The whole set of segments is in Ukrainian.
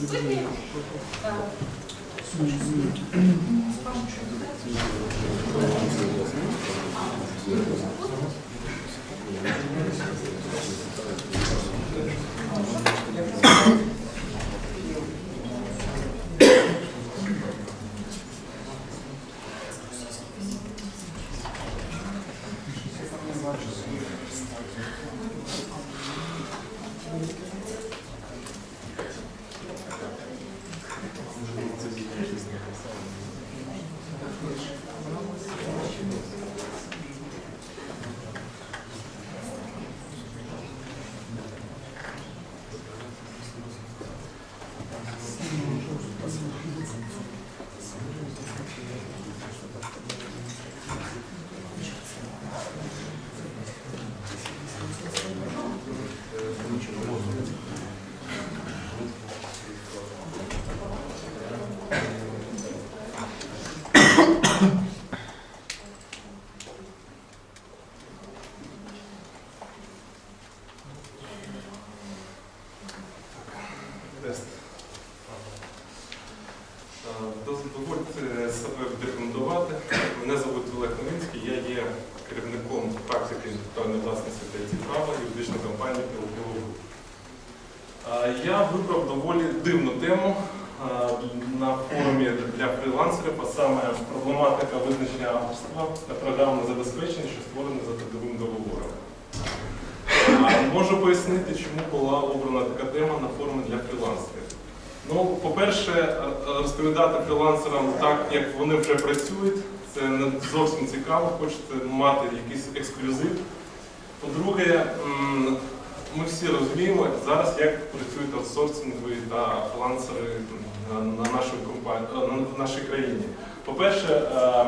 присутні. Е, Тест. Е, доз- Дозвольте себе відрекомендувати. Мене звуть Олег Новинський, я є керівником практики інтелектуальної власності та ІТ права юридичної компанії «Пілопілу». Я вибрав доволі дивну тему е, на форумі для фрілансерів, а саме проблематика визначення авторства та програмне забезпечення, що створене за трудовим договором. Можу пояснити, чому була обрана така тема на форумі для фрілансерів. Ну, по-перше, е, розповідати фрілансерам так, як вони вже працюють, це не зовсім цікаво, хочете мати якийсь ексклюзив. По-друге, ми всі розуміємо зараз, як працюють аутсорсингові та фрілансери на, на, нашій компанії, е, на- нашій країні. По-перше, е,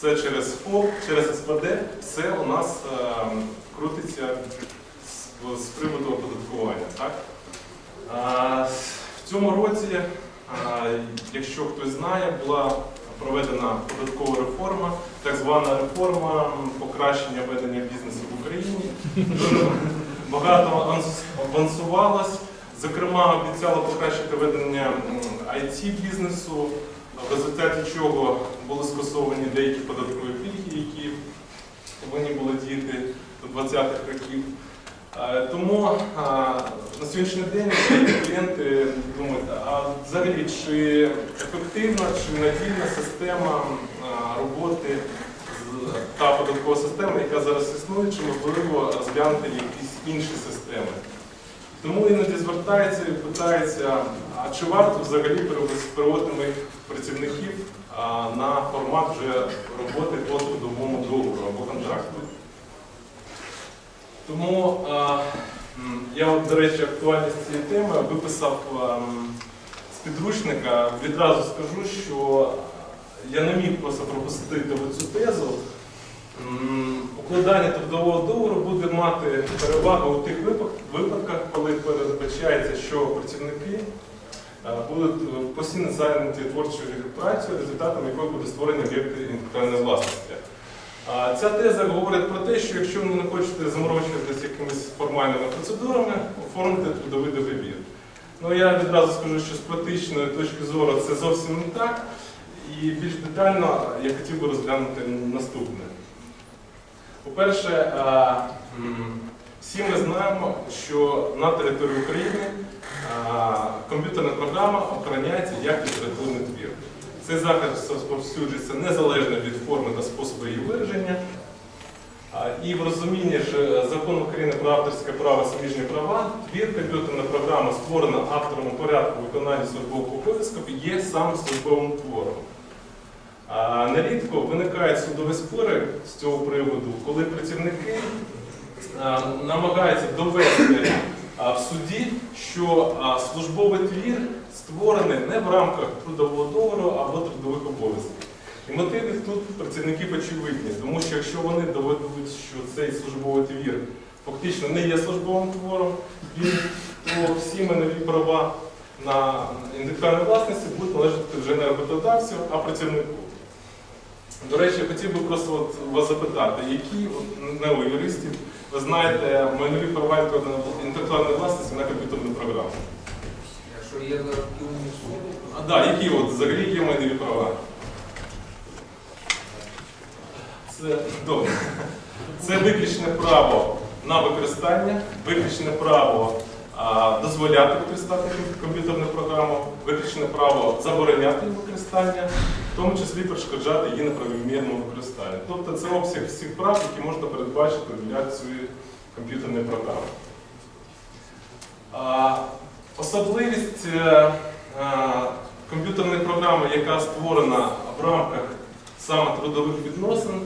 це через ФОП, через СПД, все у нас е, крутиться з приводу оподаткування. Так? В цьому році, якщо хтось знає, була проведена податкова реформа, так звана реформа покращення ведення бізнесу в Україні. Багато анс- авансувалось. Зокрема, обіцяла покращити ведення it бізнесу, в результаті чого були скасовані деякі податкові пільги, які повинні були діяти до 20-х років. Е, Тому на сьогоднішній день клієнти думають, а взагалі чи ефективна, чи надійна система роботи та податкова система, яка зараз існує, чи можливо розглянути якісь інші системи. Тому іноді звертаються і питаються, а чи варто взагалі переводити моїх працівників на формат вже роботи по трудовому договору або контракту. Тому я, от, до речі, актуальність цієї теми виписав ем, з підручника. Відразу скажу, що я не міг просто пропустити цю тезу. Укладання трудового договору буде мати перевагу у тих випадках, коли передбачається, що працівники е, будуть е, постійно зайняті творчою працею, результатом якої буде створення об'єкту інтелектуальної власності. Ця теза говорить про те, що якщо ви не хочете заморочуватися якимись формальними процедурами, оформити трудовий договір. Ну я відразу скажу, що з практичної точки зору це зовсім не так. І більш детально я хотів би розглянути наступне. По-перше, всі ми знаємо, що на території України комп'ютерна програма охороняється як літературний твір. Цей захист розповсюджується незалежно від форми та способу її вираження. І в розумінні ж закону України про авторське право і суміжні права, твір комп'ютерна програма, створена автором у порядку виконання службових обов'язків, є саме службовим твором. А, Нерідко виникають судові спори з цього приводу, коли працівники намагаються довести в суді, що службовий твір створений не в рамках трудового договору або трудових обов'язків. І мотиви тут працівників очевидні, тому що якщо вони доведуть, що цей службовий твір фактично не є службовим твором, то всі майнові права на інтелектуальну власність будуть належати вже не роботодавцю, а працівнику. До речі, я хотів би просто от вас запитати, які от, не у юристів ви знаєте майнові права інтелектуальної власності на комп'ютерну програму? Якщо що є зараховані суди. А, да, які от взагалі є майнові права? Це добре. Це виключне право на використання, виключне право дозволяти використати комп'ютерну програму, виключне право забороняти її використання, в тому числі перешкоджати її неправомірному використанню. Тобто це обсяг всіх прав, які можна передбачити для цієї комп'ютерної програми. Особливість е, е, комп'ютерної програми, яка створена в рамках саме трудових відносин,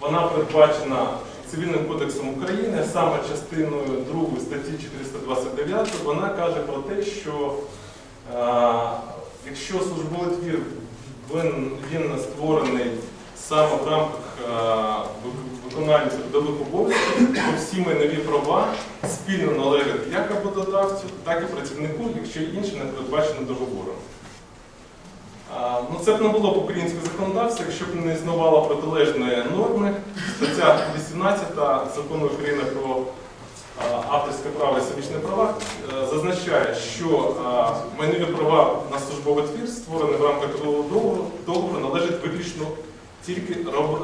вона передбачена Цивільним кодексом України, саме частиною 2 статті 429, вона каже про те, що е, якщо службовий твір він, він створений саме в рамках е, виконання трудових обов'язків, то всі майнові права спільно належать як роботодавцю, так і працівнику, якщо інше не передбачено договором. Ну, це б не було б українське законодавство, якщо б не існувало протилежної норми. Стаття 18 закону України про авторське право і всебічне права е, зазначає, що майнові права на службовий твір, створений в рамках трудового договору належать виключно тільки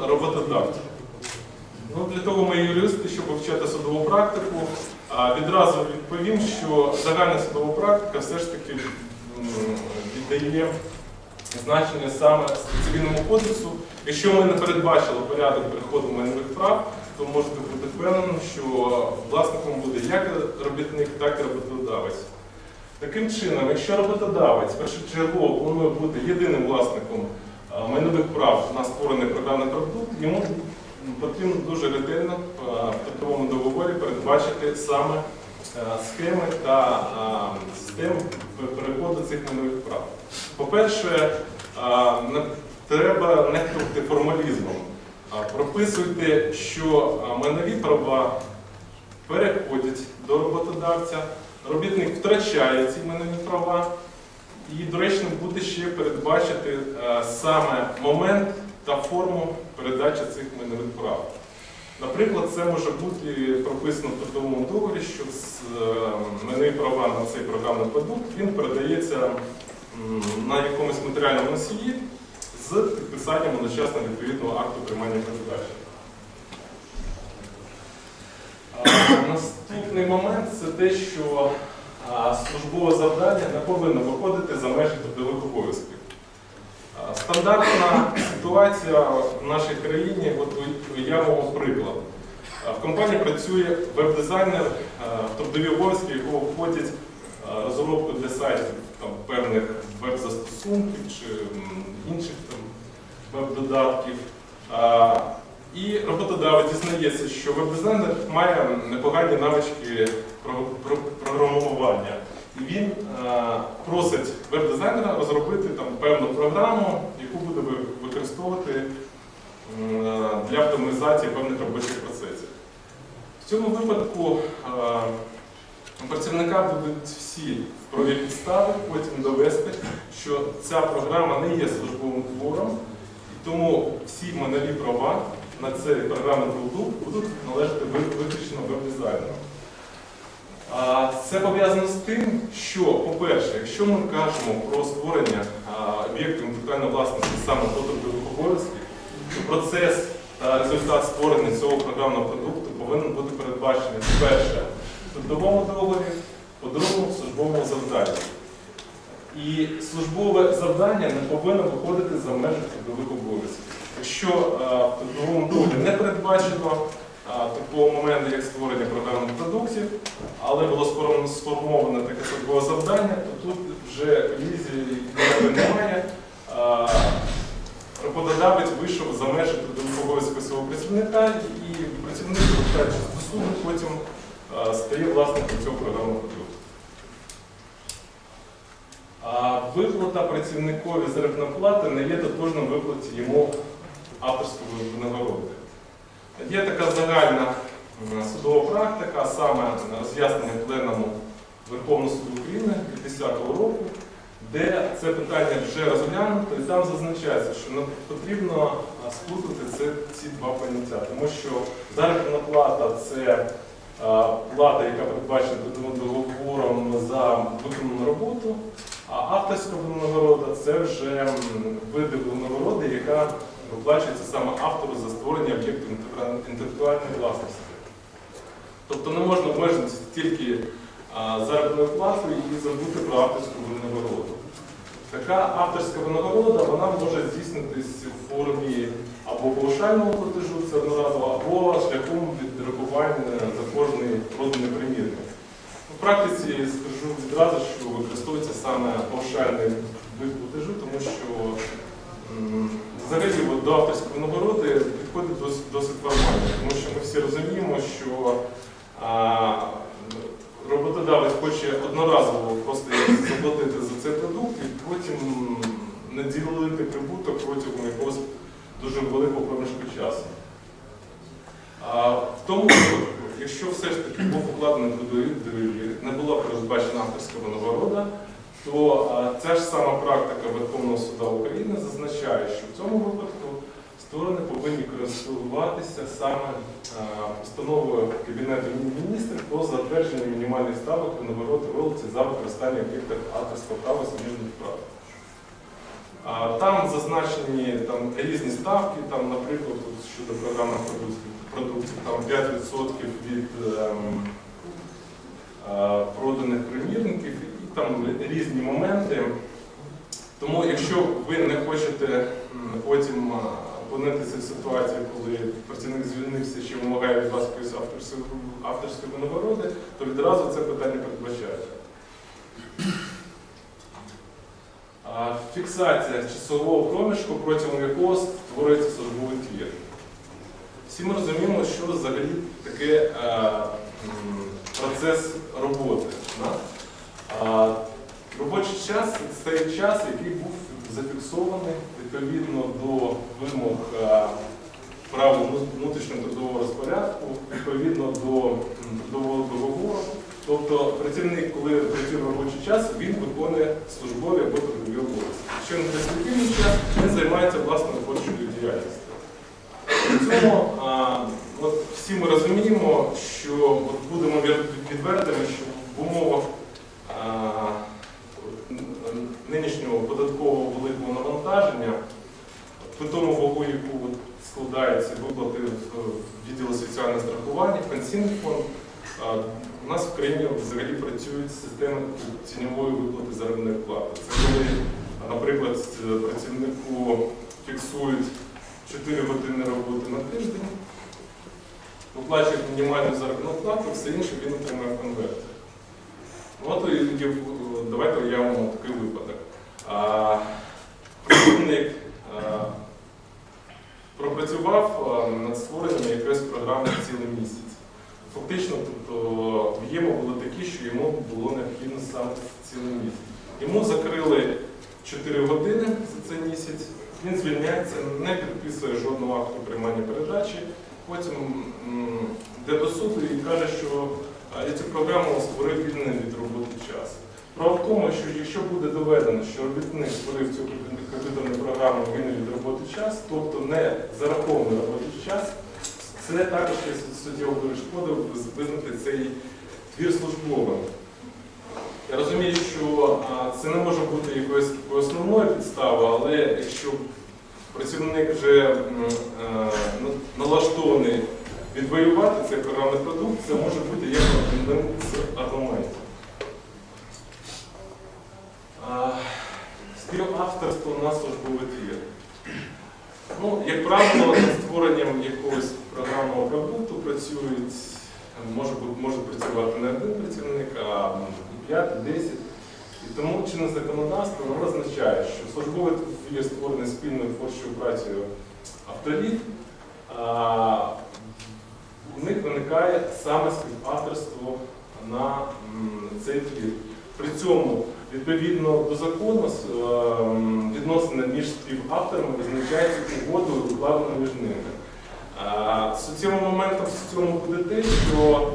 роботодавцю. Ну, для того ми юристи, щоб вивчати судову практику, відразу відповім, що загальна судова практика все ж таки віддає значення саме цивільному кодексу. Якщо ми не передбачили порядок переходу майнових прав, то можете бути впевнені, що власником буде як робітник, так і роботодавець. Таким чином, якщо роботодавець першочергово планує бути єдиним власником майнових прав на створений програмний продукт, йому потрібно дуже ретельно в трудовому договорі передбачити саме е, схеми та а, системи переходу цих майнових прав. По-перше, треба нехтувати формалізмом. Прописуйте, що майнові права переходять до роботодавця, робітник втрачає ці майнові права, і доречно буде ще передбачити саме момент та форму передачі цих майнових прав. Наприклад, це може бути прописано в трудовому договорі, що е, права на цей програмний продукт він передається на якомусь матеріальному носії з підписанням одночасно відповідного акту приймання передачі. Наступний момент це те, що службове завдання не повинно виходити за межі трудових обов'язків. Стандартна ситуація в нашій країні, от уявимо приклад. В компанії працює веб-дизайнер, в трудові обов'язки якого входять розробку для сайтів там, певних веб-застосунків чи інших веб-додатків. І роботодавець дізнається, що веб-дизайнер має непогані навички про- про- програмування. І він просить веб-дизайнера розробити там певну програму, яку буде використовувати для оптимізації певних робочих процесів. В цьому випадку у працівника будуть всі праві підстави потім довести, що ця програма не є службовим твором, і тому всі майнові права на цей програмний продукт будуть належати виключно веб-дизайнеру. Це пов'язано з тим, що, по-перше, якщо ми кажемо про створення а, об'єкту інтелектуальної власності саме до трудових обов'язків, то процес та результат створення цього програмного продукту повинен бути передбачений перше в трудовому договорі, по-другому в службовому завданні. І службове завдання не повинно виходити за межі трудових обов'язків. Якщо в трудовому договорі не передбачено такого моменту, як створення програмних продуктів, але було сформ- сформоване таке службове завдання, то тут вже колізії немає. Роботодавець вийшов за межі обов'язків свого працівника, і працівник, повертаючись до потім стає власником цього програмного продукту. А виплата працівникові заробітної плати не є тотожним виплаті йому авторської винагороди. Є така загальна судова практика, саме роз'яснення пленуму Верховного суду України 2010 року, де це питання вже розглянуто, і там зазначається, що потрібно а, сплутати ці два поняття, тому що заробітна плата це плата, яка передбачена договором за виконану роботу, а авторська винагорода це вже види винагороди, яка виплачується саме автору за створення об'єкту інтелектуальної- власності. Тобто не можна обмежитися тільки заробітною платою і забути про авторську винагороду. Така авторська винагорода вона може здійснитись у формі або паушального платежу, це одноразово, або шляхом відрахування за кожний проданий примірник. У практиці скажу відразу, що використовується саме паушальний вид платежу, тому що взагалі от до авторської винагороди підходить досить, досить формально, тому що ми всі розуміємо, що а, роботодавець хоче одноразово просто заплатити за цей продукт і потім не ділити прибуток протягом якогось дуже великого проміжку часу. А, в тому випадку, якщо все ж таки був укладений трудовий договір, не була передбачена авторська винагорода, то ця ж сама практика Верховного суду України зазначає, що в цьому випадку сторони повинні користуватися саме постановою Кабінету міністрів про затвердження мінімальних ставок винагороди роялті за використання об'єктів авторського права суміжних прав. Там зазначені там, різні ставки, там, наприклад, щодо програмних продуктів там 5% від ем, проданих примірників і там різні моменти. Тому якщо ви не хочете потім опинитися в ситуації, коли працівник звільнився чи вимагає від вас якоїсь авторської, авторської винагороди, то відразу це питання передбачається. Фіксація часового проміжку, протягом якого створюється службовий твір. Всі ми розуміємо, що взагалі таке процес роботи. да? Робочий час це час, який був зафіксований відповідно до вимог е, правил внутрішнього трудового розпорядку, відповідно до трудового договору. Тобто працівник, коли працює робочий час, він виконує службові або трудові обов'язки. Якщо не перспективний час, він займається власною творчою діяльністю. При цьому а, от всі ми розуміємо, що от будемо від- відвертими, що в умовах нинішнього податкового великого навантаження, при тому вагу, яку складаються виплати в відділу соціального страхування, пенсійний фонд, у нас в країні взагалі працюють системи тіньової виплати заробітної плати. Це коли, наприклад, працівнику фіксують 4 години роботи на тиждень, виплачують мінімальну заробітну плату, все інше він отримає. Ну, от і, давайте уявимо такий випадок. Працівник пропрацював над створенням якоїсь програми цілий місяць. Фактично, тобто об'єми були такі, що йому було необхідно саме цілий місяць. Йому закрили 4 години за цей місяць, він звільняється, не підписує жодного акту приймання передачі, потім йде до суду і каже, що я цю програму створив вільний від роботи час. Справа в тому, що якщо буде доведено, що робітник створив цю комп'ютерну програму вільний від роботи час, тобто не зарахований робочий час, це також є суттєво перешкодою визнати цей твір службовим. Я розумію, що це не може бути якоюсь основною підставою, але якщо працівник вже е, налаштований відвоювати цей програмний продукт, це може бути як один з аргументів. Співавторство на службовий твір. Ну, як правило, над створенням якогось програмного продукту працюють, може, може працювати не один працівник, а 5, 10. І тому чинне законодавство визначає, що службовий твір створений спільною творчою працею авторів, у них виникає саме співавторство на цей твір. При цьому, відповідно до закону, ем, відносини між співавторами визначаються угодою, укладеною між ними. Суттєвим моментом в цьому буде те, що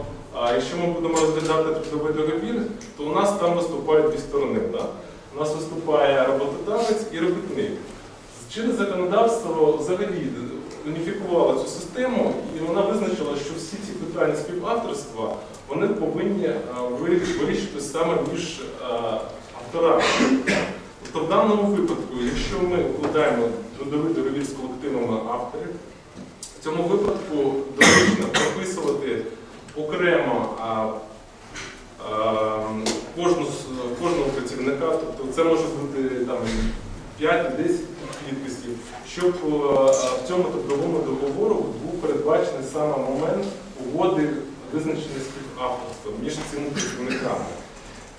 якщо ми будемо розглядати трудовий договір, то у нас там виступають дві сторони. Да? У нас виступає роботодавець і робітник. Чинне законодавство взагалі уніфікувала цю систему, і вона визначила, що всі ці питання співавторства вони повинні е, вирішити саме між е, авторами. Тобто в даному випадку, якщо ми укладаємо трудовий договір з колективами авторів, в цьому випадку доречно прописувати окремо а, а, кожну, кожного працівника, тобто це може бути там 5-10 підписів, щоб е, в цьому трудовому договору був передбачений саме момент угоди визначений співавторства між цими працівниками.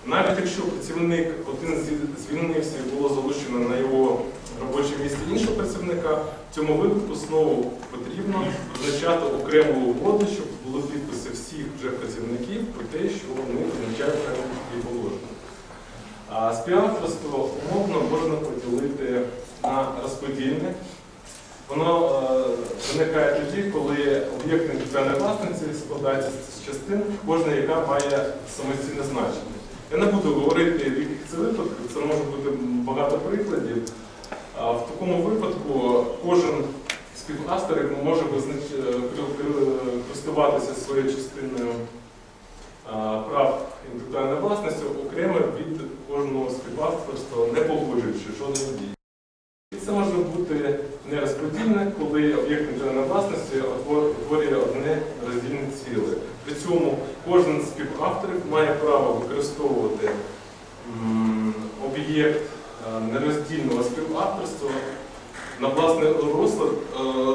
Навіть якщо працівник один звільнився і було залучено на його робоче місце іншого працівника, в цьому випадку знову потрібно визначати окрему угоду, щоб були підписи всіх вже працівників про те, що вони визначають такі положення. А співавторство умовно можна поділити на розподільне. Воно е, виникає тоді, коли об'єкт інтелектуальної власниці складається з частин, кожна яка має самостійне значення. Я не буду говорити, в яких це випадках, це може бути багато прикладів. А В такому випадку кожен співавтор може е, користуватися своєю частиною прав інтелектуальної власності окремо від кожного співавторства, не погоджуючи жодної дії. Це може бути нерозподільне, коли об'єкт інтелектуальної власності утворює одне роздільне ціле. При цьому кожен з співавторів має право використовувати об'єкт е, нероздільного співавторства на власний е,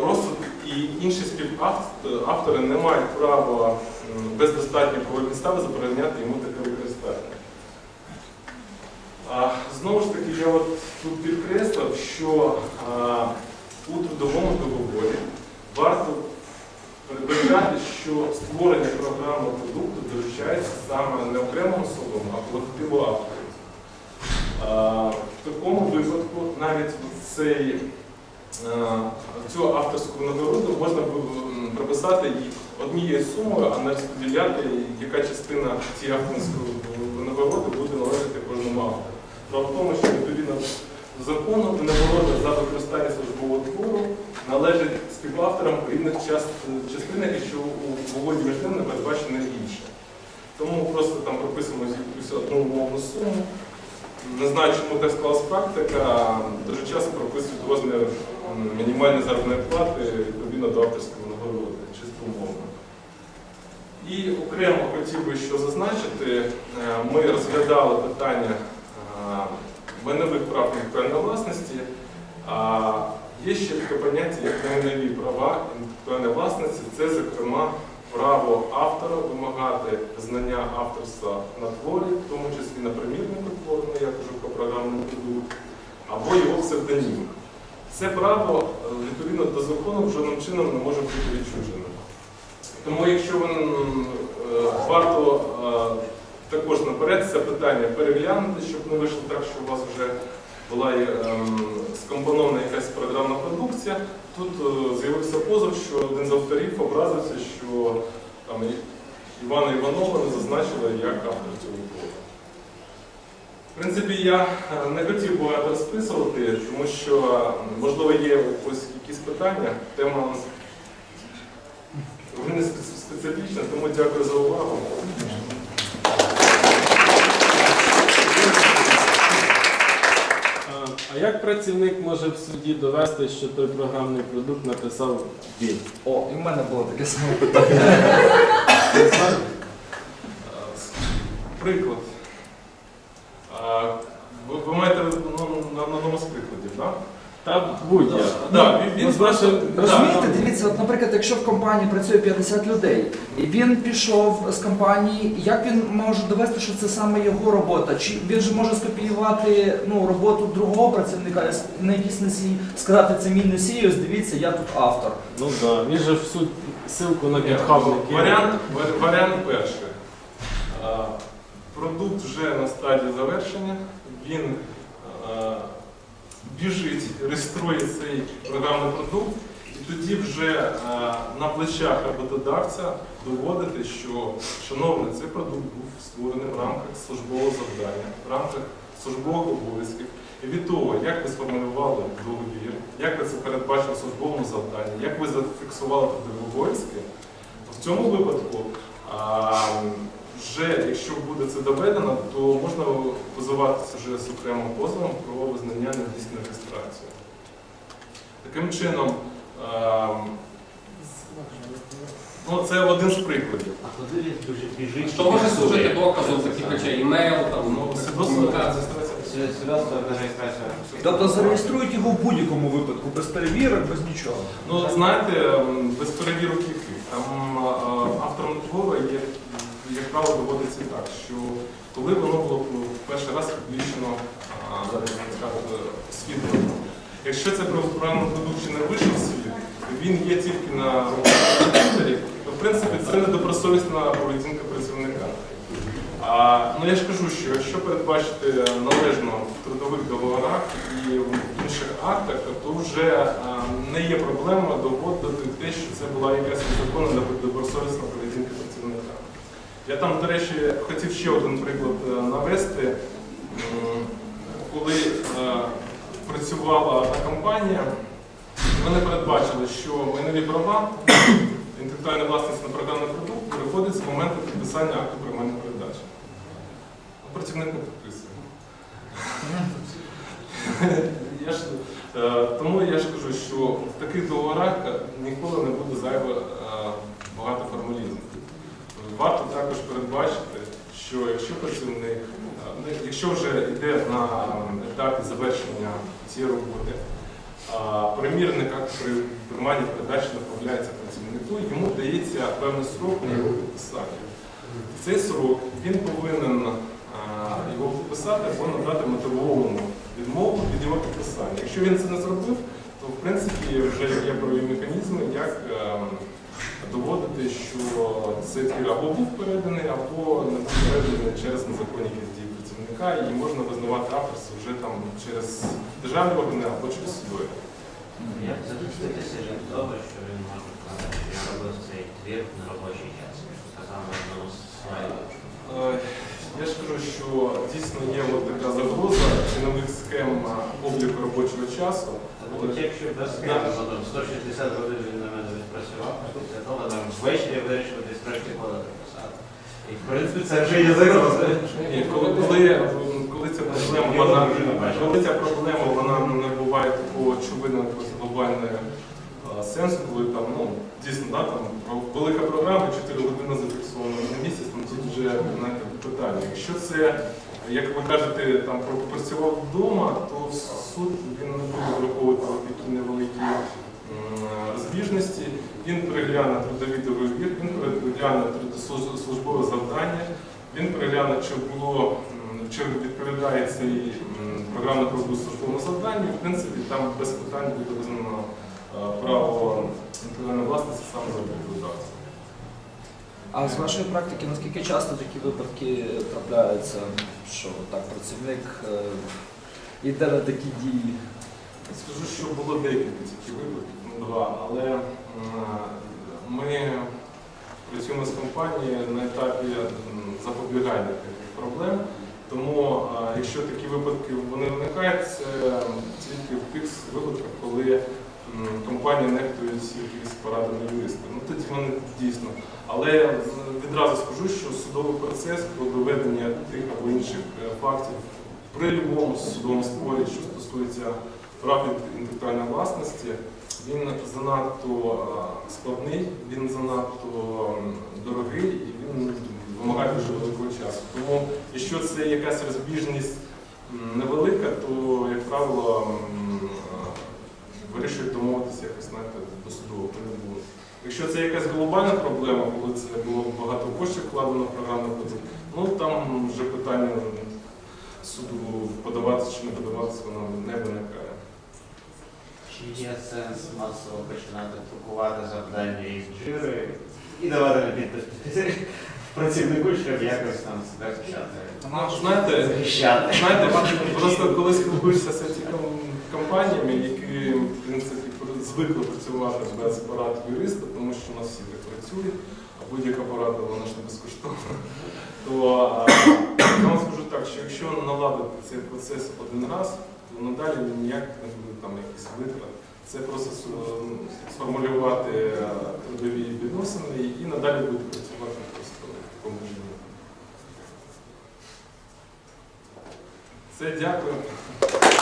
розсуд і інші співавтори не мають права без достатньої правової підстави забороняти йому таке використання. А, Знову ж таки, я от тут підкреслив, що а, у трудовому договорі варто передбачати, що створення програмного продукту доручається саме не окремому особам, а колективу авторів. В такому випадку навіть цей, цю авторську нагороду можна прописати і однією сумою, а не розподіляти, яка частина цієї авторської нагороди буде належати кожному автору. Справа в тому, що відповідно закону нагорода за використання службового твору належить співавторам рівних част- частин, якщо у угоді між ними передбачено інше. Тому просто там прописуємо якусь одну умовну суму. Не знаю, чому так склалась практика. Дуже часто прописують розмір мінімальної заробітної плати відповідно до авторської нагороди, чисто умовно. І окремо хотів би що зазначити, е, ми розглядали питання е, майнових прав інтелектуальної власності. А Є ще таке поняття, як майнові права інтелектуальної власності. Це, зокрема, право автора вимагати знання авторства на творі, в тому числі на примірнику твору, ну, я кажу про програмний продукт, або його псевдонім. Це право, е, відповідно до закону, жодним чином не може бути відчужено. Тому якщо ви е, варто е, також наперед це питання переглянути, щоб не вийшло так, що у вас вже була ем, скомпонована якась програмна продукція. Тут е, з'явився позов, що один з авторів образився, що там, Івана Іванова не зазначили як автор цього твору. В принципі, я е, не хотів багато розписувати, тому що, можливо, є ось якісь питання. Тема спец- специфічна, тому дякую за увагу. А, як працівник може в суді довести, що той програмний продукт написав він? О, і в мене було таке саме питання. Приклад. Ви, ви маєте ну, на, на одному з прикладів, так? Та будь-як. Ну, да, Розумієте, ну, дивіться, от, наприклад, якщо в компанії працює 50 людей, і він пішов з компанії, як він може довести, що це саме його робота? Чи він же може скопіювати ну, роботу другого працівника, на носій, сказати, це мій носій, ось дивіться, я тут автор. Ну так, да. він же в суд ссылку на GitHub. Варіант, варіант перший. Продукт вже на стадії завершення. Він біжить, реєструє цей програмний продукт, і тоді вже е, на плечах роботодавця доводити, що, шановний, цей продукт був створений в рамках службового завдання, в рамках службових обов'язків. І від того, як ви сформулювали договір, як ви це передбачили в службовому завданні, як ви зафіксували трудові обов'язки, в цьому випадку а, вже, якщо буде це доведено, то можна позиватися вже з окремим позовом про визнання недійсної реєстрації. Таким чином, ну, це один з прикладів. А куди він дуже біжить? Що може служити доказом таких речей? Імейл, там, Ну, ну, комунікація. Тобто зареєструють його в будь-якому випадку, без перевірок, без нічого. Ну, знаєте, без перевірок яких. Там автором твору є, як правило, доводиться так, що коли воно було в перший раз публічно освітлено, якщо це правоправний продукт ще не вийшов світ, він є тільки на комп'ютері, то в принципі це недобросовісна поведінка працівника. А, ну я ж кажу, що якщо передбачити належно в трудових договорах і в інших актах, то вже а, не є проблема доводити те, що це була якась незаконна недобросовісна поведінка. Я там, до речі, хотів ще один приклад е, навести. Коли е, працювала одна компанія, вони передбачили, що майнові права, інтелектуальна власність на програмний продукт переходить з моменту підписання акту приймання передачі. А Працівник не підписує. Я ж, е, тому я ж кажу, що в таких договорах ніколи не буде зайве е, багато формалізму. Варто також передбачити, що якщо працівник, ну, якщо вже йде на етапі завершення цієї роботи, примірник при прийманні передачі направляється працівнику, йому дається певний срок на його підписання. В цей срок він повинен його підписати або надати мотивовану відмову від його підписання. Якщо він це не зробив, то в принципі вже є правові механізми, як ем, доводити, що цей твір або був переданий, або не був переданий через незаконні дії працівника, і можна визнавати авторство вже там через державні органи або через судові. Як захиститися від того, що він може сказати, що я робив цей твір на робочий час? Сказав на одному з слайдів. Е, Я ж кажу, що дійсно є от така загроза цінових схем обліку робочого часу. От якщо без схеми, 160 годин він на мене відпрацював, я того там ввечері вирішив десь трошки подати писати. І в принципі це вже є загроза. Ні, коли, коли, коли ця проблема, вона, коли ця проблема вона не буває такого очевидного глобального сенсу, коли там, ну, дійсно, да, там, велика програма, 4 години зафіксована на місяць, там тут вже знаєте, питання. Якщо це, як ви кажете, там пропрацював вдома, то суд він не буде враховувати такі невеликі розбіжності, він перегляне трудовий договір, він перегляне службове завдання, він перегляне, чи було чи відповідає цей м, програмний продукт службовому завданню. В принципі, там без питань буде визнано е, право інтелектуальної власності саме за виконавцем. А з вашої практики, наскільки часто такі випадки трапляються, що так працівник е, йде на такі дії? Скажу, що було декілька таких випадків, два, але ми працюємо з компанією на етапі запобігання таких проблем. Тому, якщо такі випадки вони виникають, це тільки в тих випадках, коли компанія нехтує якісь порадами юриста. Ну тоді вони дійсно. Але відразу скажу, що судовий процес про доведення тих або інших е, фактів при будь-якому судовому спорі, що стосується прав інтелектуальної власності, він занадто е, складний, він занадто дорогий і він вимагає дуже великого часу. Тому, якщо це якась розбіжність невелика, то, як правило, е, вирішують домовитися якось знаєте, до. Якщо це якась глобальна проблема, коли це було багато коштів вкладено в програмний продукт, ну там вже питання суду подаватися чи не подаватися, воно не виникає. Чи є сенс масово починати друкувати завдання із джири і давати на підпис працівнику, щоб якось там себе Ну, знаєте, знаєте, просто коли спілкуєшся з цими компаніями, які в принципі звикли працювати без порад юриста, тому що у нас всі так працюють. будь-яка порада, вона ж не безкоштовна. То я вам скажу так, що якщо наладити цей процес один раз, надалі ніяк не буде там якісь витрат. Це просто ну, сформулювати е, трудові відносини і надалі буде працювати просто в такому режимі. Все, дякую.